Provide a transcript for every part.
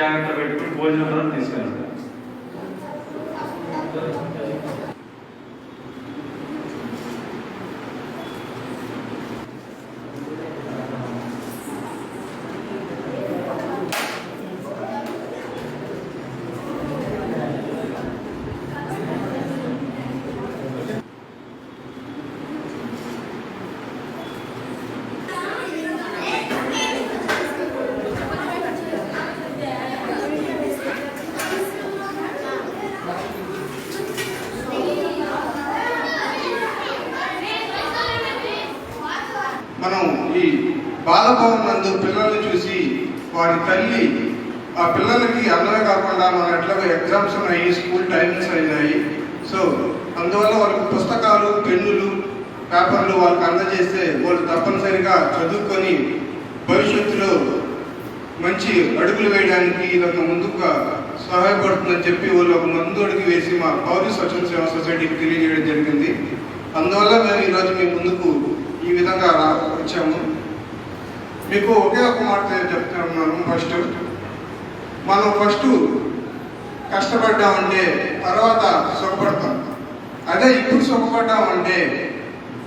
జాగ్రత్త పెట్టుకుని భోజనం తీసుకెళ్తారు. మనం ఈ బాలభవన్ నందు పిల్లల్ని చూసి వారి తల్లి ఆ పిల్లలకి అన్నమే కాకుండా మన ఎట్లాగో ఎగ్జామ్స్ ఉన్నాయి స్కూల్ టైమింగ్స్ అయినాయి. సో అందువల్ల వాళ్ళకి పుస్తకాలు పెన్నులు పేపర్లు వాళ్ళకి అందజేస్తే వాళ్ళు తప్పనిసరిగా చదువుకొని భవిష్యత్తులో మంచి అడుగులు వేయడానికి ఇది ఒక ముందుగా సహాయపడుతుందని చెప్పి వాళ్ళు ఒక ముందు అడుగు వేసి మా పౌరి స్వచ్ఛంద సేవా సొసైటీకి తెలియజేయడం జరిగింది. అందువల్ల మేము ఈరోజు మీ ముందుకు ఈ విధంగా రా వచ్చాము. మీకు ఒకే ఒక మాట నేను చెప్తున్నాను ఫస్ట్. మనం ఫస్ట్ కష్టపడ్డామంటే తర్వాత సుఖపడతాం. అదే ఇప్పుడు సుఖపడ్డామంటే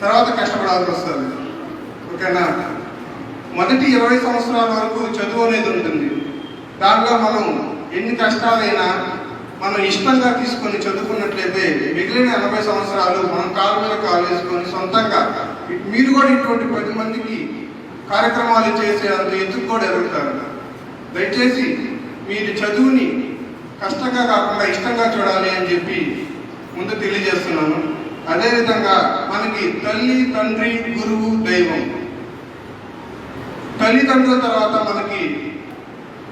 తర్వాత కష్టపడాల్సి వస్తుంది. ఓకేనా? మొదటి ఇరవై సంవత్సరాల వరకు చదువు అనేది ఉంటుంది. దాంట్లో మనం ఎన్ని కష్టాలైనా మనం ఇష్టంగా తీసుకొని చదువుకున్నట్లయితే మిగిలిన ఎనభై సంవత్సరాలు మనం కాలు మీద కాలు వేసుకొని సొంతంగా మీరు కూడా ఇటువంటి పది మందికి కార్యక్రమాలు చేసే అంత ఎత్తుకు కూడా ఎదుగుతారు దయచేసి మీరు చదువుని కష్టంగా కాకుండా ఇష్టంగా చూడాలి అని చెప్పి ముందు తెలియజేస్తున్నాను. అదేవిధంగా మనకి తల్లి తండ్రి గురువు దైవం. తల్లిదండ్రుల తర్వాత మనకి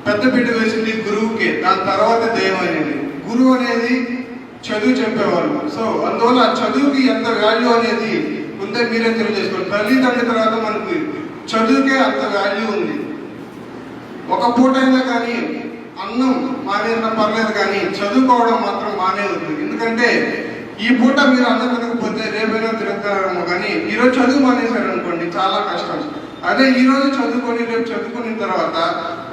పెద్ద బిడ్డ వేసింది గురువుకే దాని తర్వాత దైవం అనేది. గురువు అనేది చదువు చెప్పేవాళ్ళు. సో అందువల్ల చదువుకి ఎంత వాల్యూ అనేది ఉందని మీరే తెలియజేసుకోండి. తల్లిదండ్రుల తర్వాత మనకి చదువుకే అంత వాల్యూ ఉంది. ఒక పూట అయినా కానీ అన్నం మానేసిన పర్లేదు కానీ చదువుకోవడం మాత్రం మానేవద్దు ఎందుకంటే ఈ పూట మీరు అన్నం తినకపోతే రేపైనా తిరుగుతారేమో కానీ ఈరోజు చదువు మానేశారు అనుకోండి చాలా కష్టం. అదే ఈరోజు చదువుకొని రేపు చదువుకున్న తర్వాత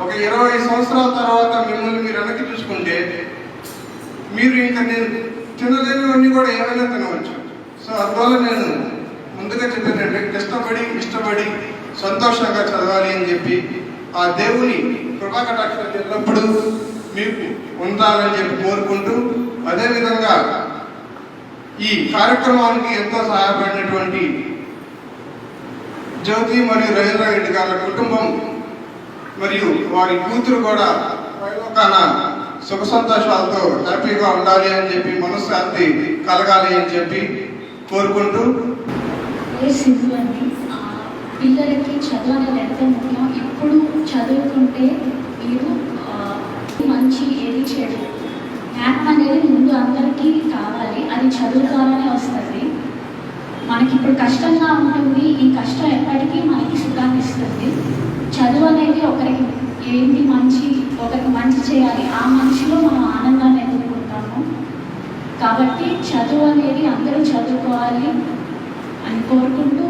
ఒక ఇరవై సంవత్సరాల తర్వాత మిమ్మల్ని మీరు వెనక్కి చూసుకుంటే మీరు ఇంకా నేను తినలేనివన్నీ కూడా ఏమైనా తినవచ్చు. సో అందువల్ల నేను ముందుగా చెప్పేటట్టు కష్టపడి ఇష్టపడి సంతోషంగా చదవాలి అని చెప్పి ఆ దేవుని కృపాకటాక్షలు ఎల్లప్పుడూ మీకు ఉండాలని చెప్పి కోరుకుంటూ అదేవిధంగా ఈ కార్యక్రమానికి ఎంతో సహాయపడినటువంటి జ్యోతి మరియు రవీంద్ర రెడ్డి గారి కుటుంబం మరియు వారి కూతురు కూడా పైలోకాన సుఖ సంతోషాలతో హ్యాపీగా ఉండాలి అని చెప్పి మనశ్శాంతి కలగాలి అని చెప్పి కోరుకుంటూ అండి? పిల్లలకి చదువు అనేది ఎంత ముఖ్యం? ఇప్పుడు చదువుకుంటే మీరు మంచి ఏది చెడు? జ్ఞానం అనేది ముందు అందరికీ కావాలి. అది చదువు ద్వారానే వస్తుంది. మనకి ఇప్పుడు కష్టంగా ఉంటుంది. ఈ కష్టం ఎప్పటికీ మనకి సుఖాన్ని ఇస్తుంది చదువు అనేది ఒక ఏంటి మంచి ఒకరికి మంచి చేయాలి ఆ మనిషిలో మనం ఆనందాన్ని ఎదుర్కొంటాము. కాబట్టి చదువు అనేది అందరూ చదువుకోవాలి అని కోరుకుంటూ